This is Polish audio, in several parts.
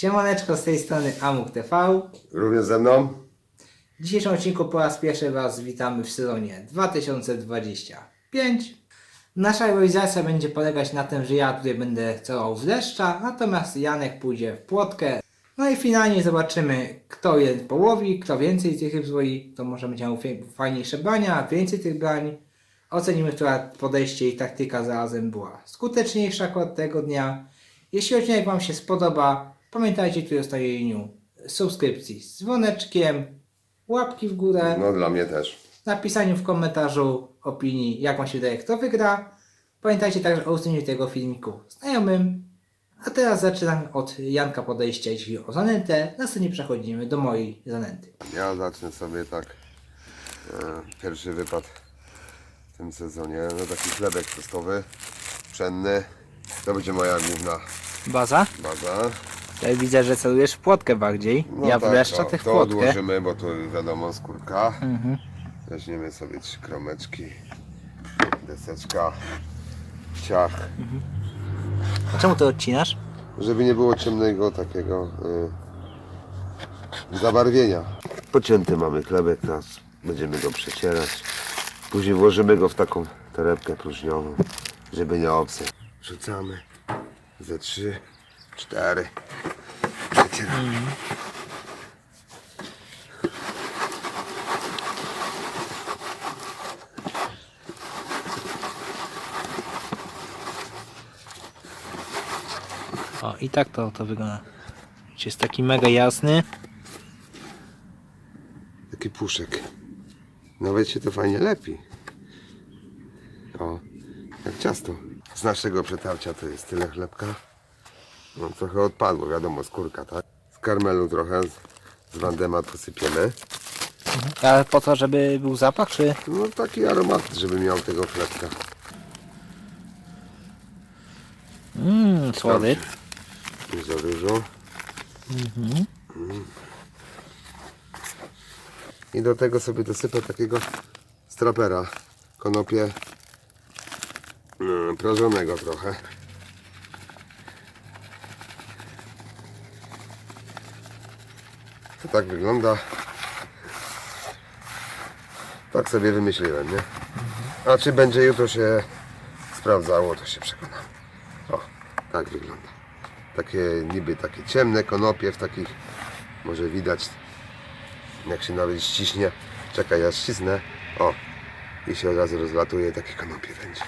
Siemaneczko z tej strony Amuk TV. Również ze mną. W dzisiejszym odcinku po raz pierwszy Was witamy w sezonie 2025. Nasza rywalizacja będzie polegać na tym, że ja tutaj będę celował w deszcza, natomiast Janek pójdzie w płotkę. No i finalnie zobaczymy, kto je połowi, kto więcej tych ryb złoi, to może będzie miał fajniejsze brania, więcej tych brań. Ocenimy, która podejście i taktyka zarazem była skuteczniejsza akurat tego dnia. Jeśli odcinek Wam się spodoba, pamiętajcie tu o ustawieniu subskrypcji z dzwoneczkiem, łapki w górę, No dla mnie też. napisaniu w komentarzu opinii, jak Wam się wydaje, kto wygra. Pamiętajcie także o usunięciu tego filmiku znajomym. A teraz zaczynam od Janka podejścia, jeśli o zanętę. Następnie przechodzimy do mojej zanęty. Ja zacznę sobie tak. E, pierwszy wypad w tym sezonie. No taki chlebek testowy, pszenny. To będzie moja główna Baza? baza. Tutaj widzę, że celujesz w płotkę bardziej. No ja tak, w leszcza, to, płotkę. odłożymy, bo tu wiadomo skórka. Mhm. Weźmiemy sobie trzy kromeczki. Deseczka. Ciach. A czemu to odcinasz? Żeby nie było ciemnego takiego y, zabarwienia. Pocięty mamy chlebek, teraz będziemy go przecierać. Później włożymy go w taką torebkę próżniową, żeby nie obsać. Rzucamy ze trzy, cztery. Przecieramy. O, i tak to, to wygląda. Jest taki mega jasny. Taki puszek. Nawet się to fajnie lepi. O, jak ciasto. Z naszego przetarcia to jest tyle chlebka. No trochę odpadło, wiadomo, skórka, tak? Z karmelu trochę, z, z wandema posypiemy. Ale po to, żeby był zapach, czy... No taki aromat, żeby miał tego chlebka. Mmm, słody. Nie za dużo. Mm. I do tego sobie dosypę takiego strapera. Konopie mm, prażonego trochę. Tak wygląda. Tak sobie wymyśliłem, nie? A czy będzie jutro się sprawdzało, to się przekonam. O, tak wygląda. Takie niby takie ciemne konopie w takich, może widać jak się nawet ściśnie. Czekaj, ja ścisnę. O, i się od razu rozlatuje, takie konopie będzie.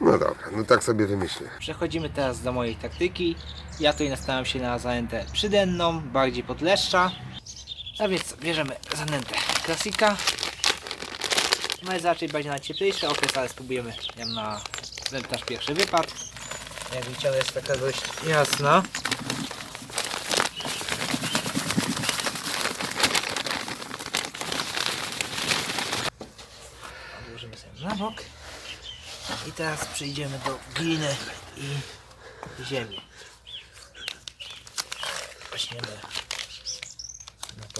No dobra, no tak sobie wymyślę. Przechodzimy teraz do mojej taktyki. Ja tutaj nastawiam się na zanętę przydenną, bardziej pod leszcza. A więc bierzemy zanętę klasika. No i raczej będzie na cieplejszy okres, ale spróbujemy ją na nasz pierwszy wypad. Jak widzicie, jest taka dość jasna. Odłożymy sobie na bok. I teraz przejdziemy do gliny i ziemi. Weźmiemy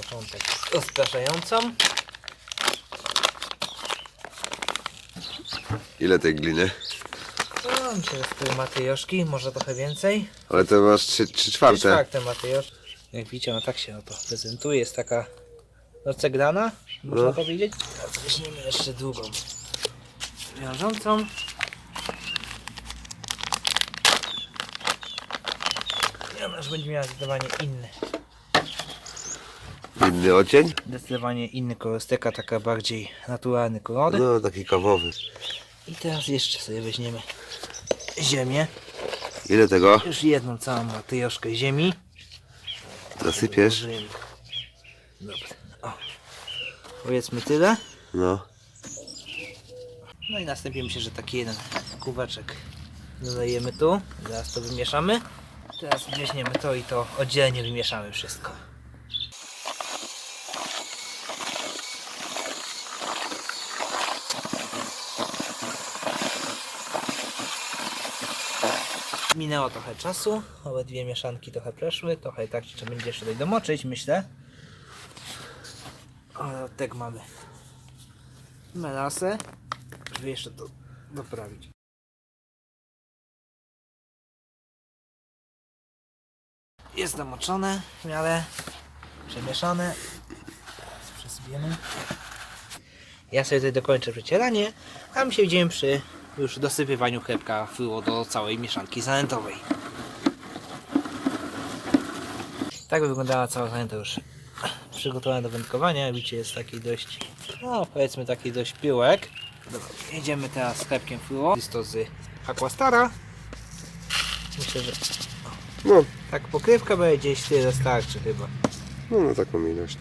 początek rozpraszającą. Ile tej gliny? No, myślę, że z pół matyjoszki, może trochę więcej. Ale to masz 3, trzy czwarte. czwarte matyjosz. Jak widzicie, ona tak się oto prezentuje. Jest taka no, ceglana, można No. powiedzieć. Teraz weźmiemy jeszcze drugą wiążącą. I ona już będzie miała zdecydowanie inny. Inny ocień? Zdecydowanie inny kolor, steka taka bardziej naturalny kolor. No, taki kawowy. I teraz jeszcze sobie weźmiemy ziemię. Ile tego? Już jedną całą matyjoszkę ziemi. Zasypiesz? Dobra. O. Powiedzmy tyle. No. No i następnie myślę, że taki jeden kubeczek dodajemy tu. Zaraz to wymieszamy. Teraz weźmiemy to i to oddzielnie wymieszamy wszystko. Minęło trochę czasu, obydwie mieszanki trochę przeszły, trochę tak trzeba będzie jeszcze tutaj domoczyć, myślę. O, tak mamy melasę, żeby jeszcze to doprawić. jest namoczone w miarę przemieszane. Teraz przesypiemy. Ja sobie tutaj dokończę przecieranie, a my się widzimy przy już dosypywaniu chlebka fluo do całej mieszanki zanętowej. Tak wyglądała cała zanęta już przygotowana do wędkowania. Widzicie jest taki dość, no powiedzmy taki dość pyłek. Dobra, jedziemy teraz z chlebkiem fluo. Jest to z Aquastara. Myślę, że No, tak pokrywka będzie gdzieś tyle starczy chyba. no na taką ilość.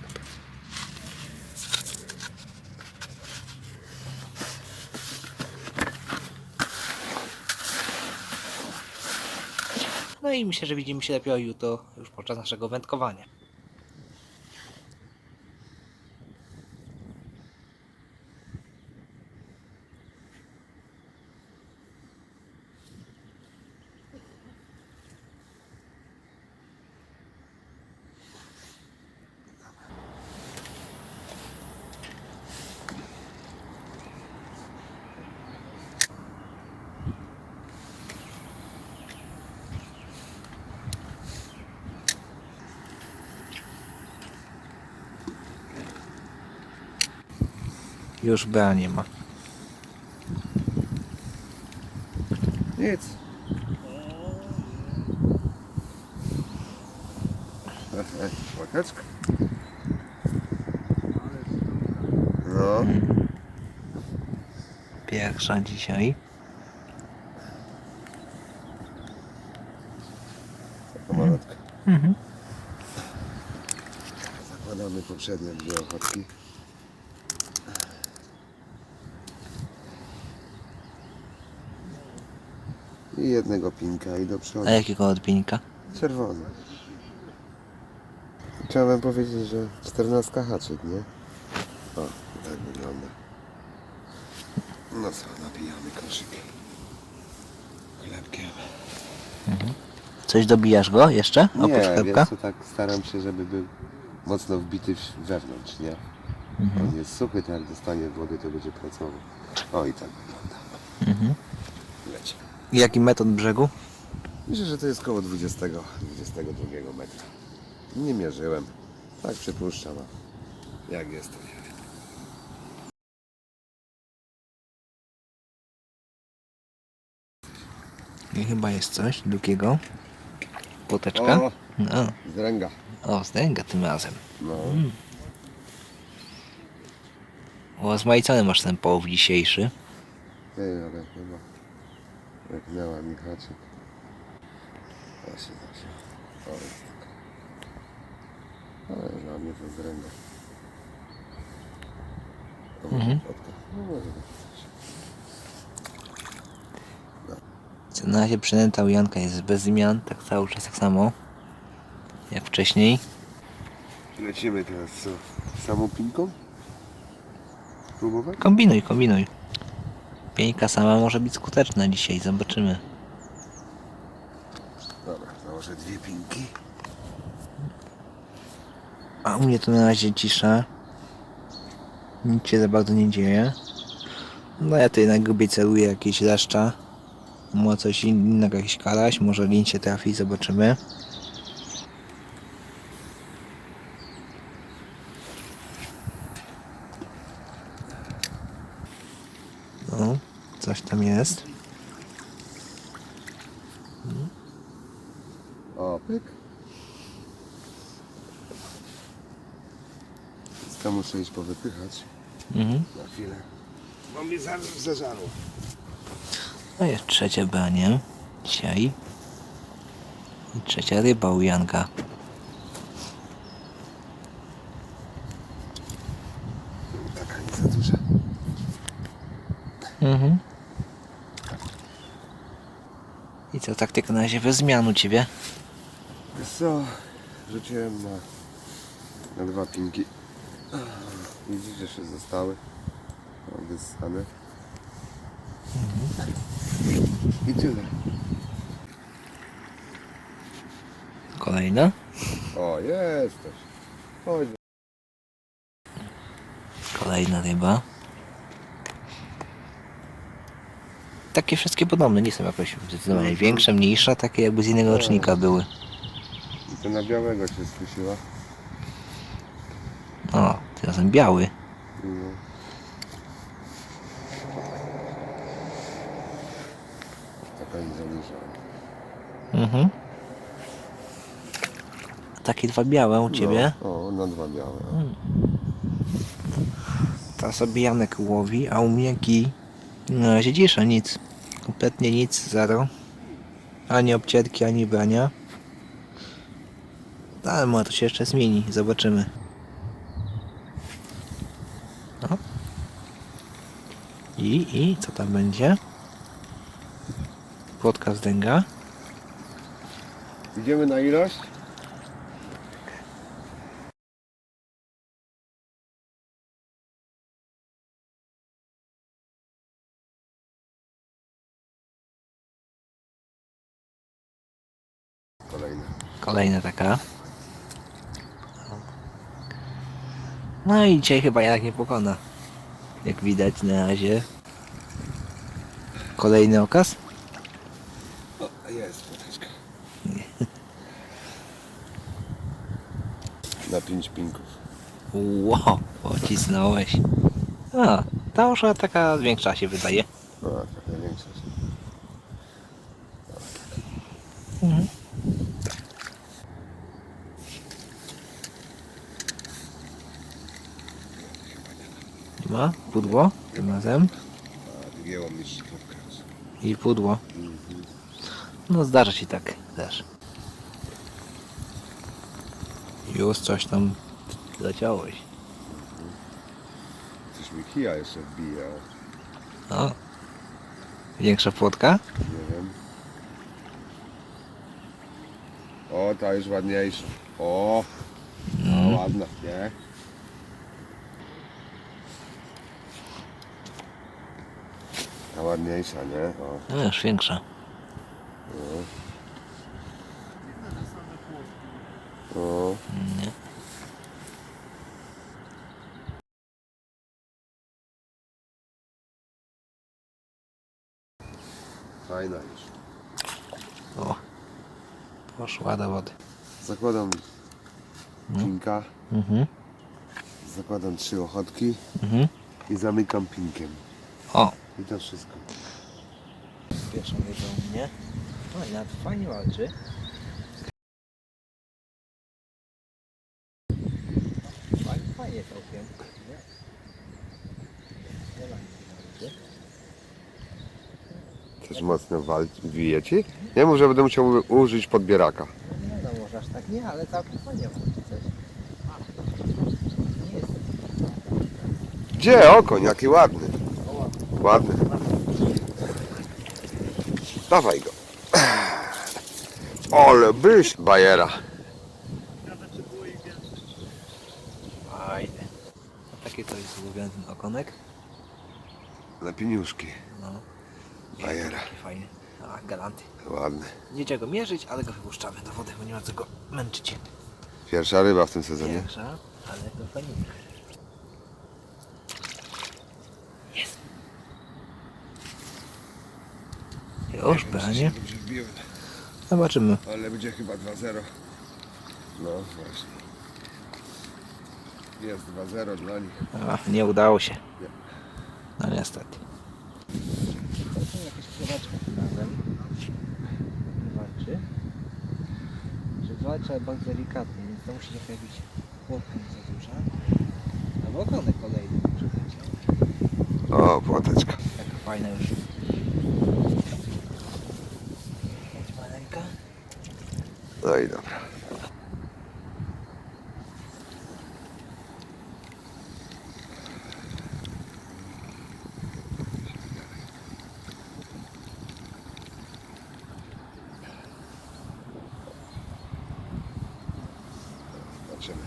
I myślę, że widzimy się dopiero jutro, już podczas naszego wędkowania. Już Bea nie ma. Nic. Łakaczka. No, Pierwsza dzisiaj. taka malutka. Mhm. Zakładamy poprzednie dwie ochotki. I jednego pinka i do przodu. A jakiego odbieńka? Czerwony. Wam powiedzieć, że 14 haczyk, nie? O, tak wygląda. No co, napijamy koszyk. Chlebkiem. Coś dobijasz go jeszcze? Oprócz Nie, chlebka? wiesz co, tak staram się, żeby był mocno wbity w- wewnątrz, nie? On jest suchy, to jak dostanie wody, to będzie pracował. O, i tak wygląda. Mhm. Jaki metod brzegu? Myślę, że to jest koło 20, 22 metra. Nie mierzyłem. Tak przypuszczam. a Jak jest to nie wiem. I chyba jest coś długiego. Poteczka. O, No. zręga. O, zdęga tym razem. No. O, zmajcony masz ten połów dzisiejszy. Ty, ale chyba jak miała mi haczyk. Właśnie, właśnie. O, jest taka. Ale dla mnie to zręga. To może Mhm. płotka. No może być. Co na razie przynęta u Janka jest bez zmian, tak cały czas tak samo. Jak wcześniej. Lecimy teraz co? Samą pinką? Próbować? Kombinuj, kombinuj. Pieńka sama może być skuteczna dzisiaj, zobaczymy. Dobra, założę dwie pinki. A u mnie to na razie cisza. Nic się za bardzo nie dzieje. No ja tutaj na grubie celuję jakieś leszcza. Może coś innego, jakiś karaś, może lin się trafi, zobaczymy. No, coś tam jest. O, pyk. Ska muszę iść powypychać Mhm. na chwilę. Bo mnie za- zażarło. No jest trzecie branie dzisiaj. I trzecia ryba u Janka. Taka nie za duża. Mhm. Co, taktyka na razie bez zmian u Ciebie? Wiesz co? Rzuciłem na, na dwa pinki. Widzisz, jeszcze zostały. Wyssane. I tyle. Kolejna. O, jesteś. Chodź. Kolejna ryba. Takie wszystkie podobne, nie są jakoś zdecydowanie większe, mniejsze, takie jakby z innego rocznika były. I To na białego się skusiła. O, razem biały. No. Taka nie zależała. Mhm. Takie dwa białe u ciebie. No, o, na dwa białe. Ta sobie Janek łowi, a u mnie kij. Na razie cisza, nic. Kompletnie nic, zero. Ani obcierki, ani brania. No, Ale może to się jeszcze zmieni, zobaczymy. No. I, i, co tam będzie? Płotka z dęga. Idziemy na ilość? Kolejna. Taka. No i dzisiaj chyba Janek nie pokona. Jak widać na razie. Kolejny okaz? O, jest poteczka. Na pięć pinków. Wow, pocisnąłeś. A, ta już taka większa się wydaje. No, trochę większa. Ma pudło tym razem i pudło. No zdarza się tak też. Już coś tam zaciąłeś. Coś mi kija jeszcze wbija. No. Większa płotka? Nie wiem. O, ta już ładniejsza. O, No. ładna, nie? Ta ładniejsza, nie? O, No już większa. o. Nie. Fajna już. O. Poszła do wody. Zakładam pinka, Mhm. zakładam trzy ochotki Mhm. i zamykam pinkiem. O. I to wszystko. Pierwszą wiedzą u mnie. O, i nawet fajnie walczy. Fajnie, fajnie całkiem. Nie? Nie ma nic. Też mocno walczy. Wije ci? Nie mów, że będę musiał użyć podbieraka. No nie no, może aż tak nie, ale całkiem fajnie walczy coś. Gdzie okoń? Jaki ładny. Ładny. Dawaj go. Ole byś bajera. fajny. A takie to jest ulubiony ten okonek. Na pieniuszki. No. Bajera. Taki fajny. A, galanty. Ładny. Nie trzeba go mierzyć, ale go wypuszczamy do wody, bo nie ma co go męczyć. Pierwsza ryba w tym sezonie. Większa, ale to fajnie. Jest. Dobrze wbiłem, Zobaczymy. ale będzie chyba 2-0. No właśnie. Jest 2-0 dla nich. A, nie udało się. Nie. No niestety. Walczy. Że walczy, ale bardzo delikatnie, więc to musi się pojawić chłopka nie za duża. Albo okonek kolejny przyleciał. O, płoteczka. Taka fajna już. Chodź maleńka. No i dobra. Zobaczymy.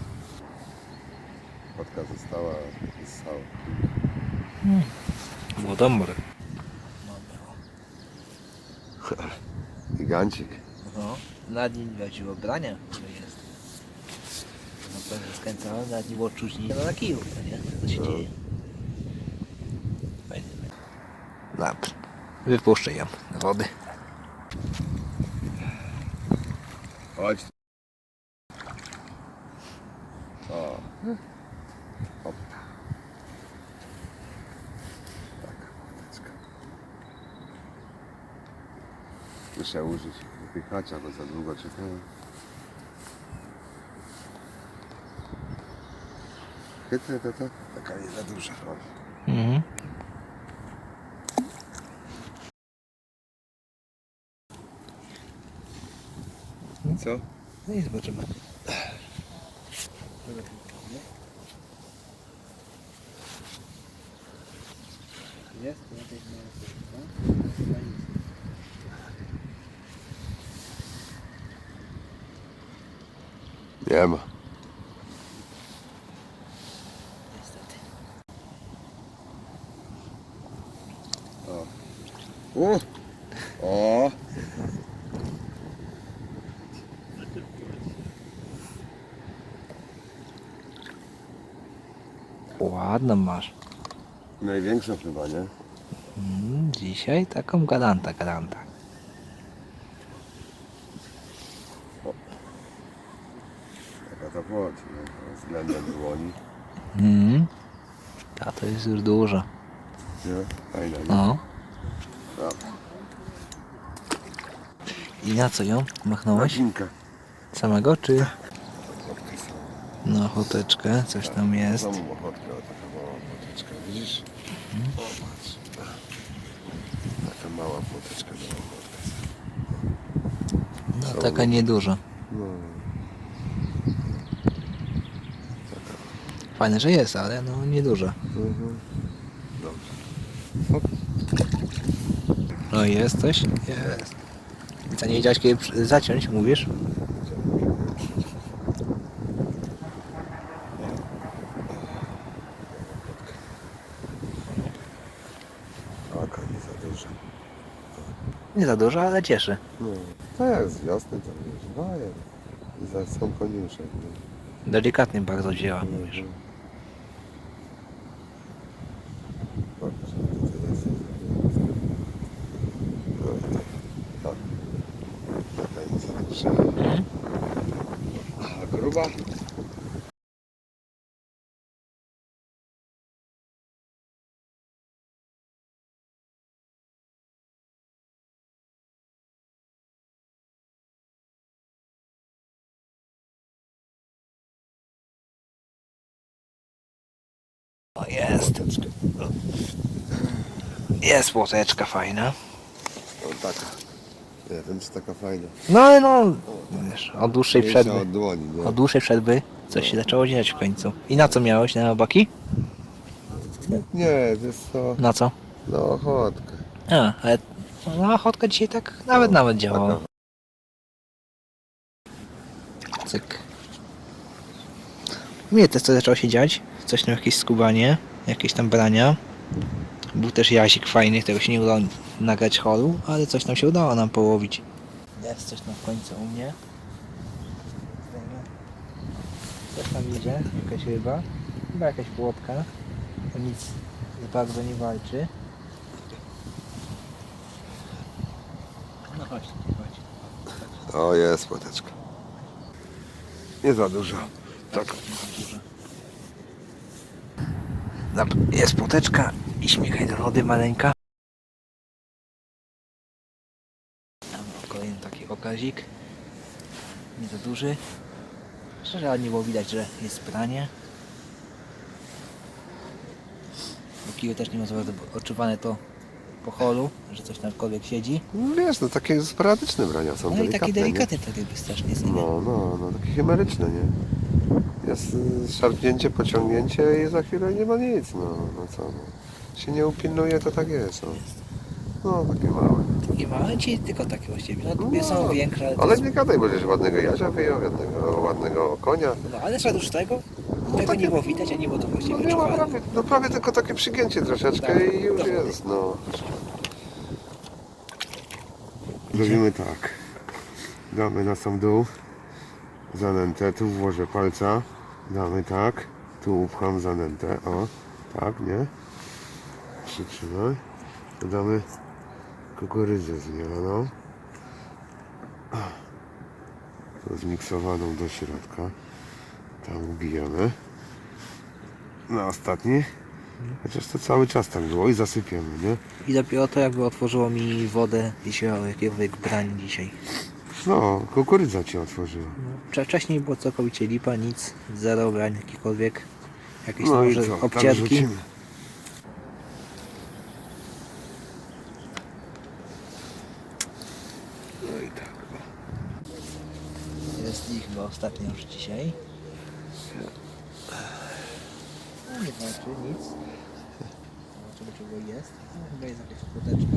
Kotka została, została. Młodomor. Gigancik. No, nad nim leci ubrania, które jest. No pewnie skręcałem, nad nim było czuć nie no, na kiju, to nie? Co się No. dzieje? Fajnie. Dobra. Wypuszczę ją do wody. Chodź Opa. Taka płoteczka. Muszę użyć wypychacza, bo za długo czekałem. Chytrę to, to taka nie za duża. Mhm. I co? No i zobaczymy. Jest, Nie ma. Niestety. O. U. O. Ładną masz. Największą chyba, nie? Mm, dzisiaj taką galanta, galanta. Taka to płot, nie? Względem dłoni. Mhm. Ta to jest już duża. Nie? Fajna, nie? No. Dobra. I na co ją machnąłeś? Godzinka. Samego czy na ochoteczkę? Coś tam jest. Znowu ochotkę, o taka mała płoteczka, widzisz? O, patrz. Taka mała płoteczka na ochotkę. No taka nieduża. No. Fajne, że jest, ale no nieduża. Mhm. Dobrze. No i jest coś? Jest. I co, nie wiedziałeś kiedy przy- zaciąć, mówisz? Taka nie za duża. Nie za dużo, ale cieszy. No. To jak z wiosny to wiesz, daje. I za są koniusze. nie? Delikatnie bardzo działa, mówisz. Mhm. Patrz, tutaj jest. No i tak. Tak. Taka nie za duża. Mhm. A gruba? O jest. Jest płoteczka fajna. No taka. Nie czy taka fajna. No ale no, wiesz, od dłuższej Mniejsza przerwy. od dłoni, nie? Od dłuższej przerwy coś się zaczęło dziać w końcu. I na co miałeś? Na baki? Nie, wiesz co? Na co? No ochotkę. A, ale no ochotka dzisiaj tak nawet nawet działała. Cyk. U mnie też coś zaczęło się dziać. Coś tam jakieś skubanie, jakieś tam brania. Był też jazik fajny, którego się nie udało nagrać holu, ale coś tam się udało nam połowić. Jest coś tam w końcu u mnie. Coś tam idzie, jakaś ryba. Chyba jakaś. To nic za bardzo nie walczy. No chodź, chodź. O, jest płoteczka. Nie za dużo. Tak. Jest płoteczka i śmiechaj do wody maleńka. Tam kolejny taki okazik. Nie za duży. Szczerze ładnie było widać, że jest pranie. Bo kiju też nie ma za bardzo odczuwane to po holu, że coś tamkolwiek siedzi. Wiesz, no takie sporadyczne brania są No i delikatne, takie nie? delikatne ryby strasznie są. No, no, no, takie chimeryczne, nie? Jest y, szarpnięcie, pociągnięcie i za chwilę nie ma nic, no, no co, no. Się nie upilnuje, to tak jest, no. No, takie małe. Takie małe ci tylko takie właściwie. No, No, są większe, ale, Ale są- nie gadaj, będziesz ładnego jazia wyjął, jednego ładnego konia. No ale z tego, tego takie- nie było widać, a nie było to No właściwie nie ma prawie, no prawie tylko takie przygięcie troszeczkę Tak, i już jest, no. Robimy tak. Damy na sam dół zanętę, tu włożę palca, damy tak, tu upcham zanętę, o, tak, nie? Przytrzymaj. Tu damy kukurydzę zmieloną. Zmiksowaną do środka. Tam wbijamy. na ostatni. Chociaż to cały czas tak było i zasypiemy, nie? I dopiero to jakby otworzyło mi wodę, jeśli o jakiegoś brań dzisiaj. No, kukurydza ci otworzyła. Wcze- Wcześniej było całkowicie lipa, nic, zero brań jakikolwiek. Jakieś No może obcierki. rzucimy. No i tak. Ostatnio już dzisiaj. No nie znaczy nic. Zobaczymy czego jest. No, chyba jest jakaś płoteczka.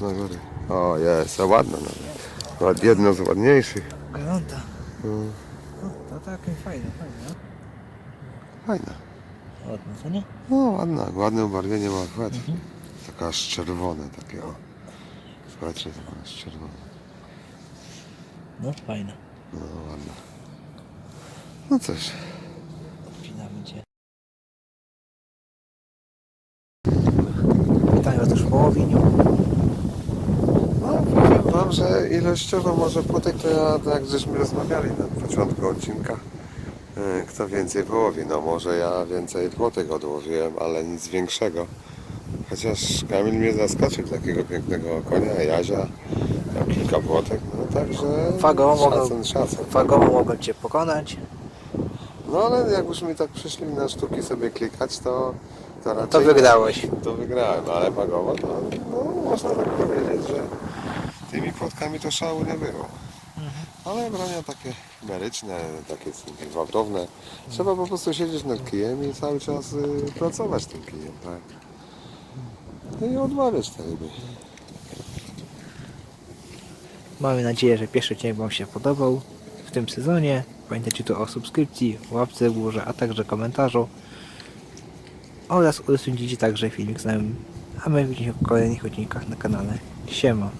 Na górę. O, jest, a ładna nawet. Ład- Jedno z ładniejszych. Garanta. Mm, No, to takie fajne, fajne. Fajna. Ładne, co nie? No, ładna, ładne ubarwienie ma chład. Taka aż czerwone, takie o. Słuchajcie, taka aż czerwone. No, fajne. No, ładna. No cóż. Odpinamy cię. Witam was już w połowieniu. No, powiem wam, że ilościowo może płotek to ja, tak jak żeśmy rozmawiali na początku odcinka, e, kto więcej połowi. No może ja więcej płotek odłowiłem, ale nic większego. Chociaż Kamil mnie zaskoczył takiego pięknego konia, jazia, miał kilka płotek, także Fagowo szacun, mogę- szacun. Fagowo mogę cię pokonać. No ale jak już mi tak przyszli na sztuki sobie klikać, to, to raczej... To wygrałeś. To wygrałem, ale wagowo to no, można tak powiedzieć, że tymi płotkami to szału nie było. Ale brania takie meryczne, takie gwałtowne. Trzeba po prostu siedzieć nad kijem i cały czas y, pracować tym kijem, tak? No i odmawiać te ryby. Mamy nadzieję, że pierwszy odcinek Wam się podobał w tym sezonie. Pamiętajcie tu o subskrypcji, łapce w górze, a także komentarzu. Oraz udostępnijcie także filmik z nami. A my widzimy się w kolejnych odcinkach na kanale. Siema.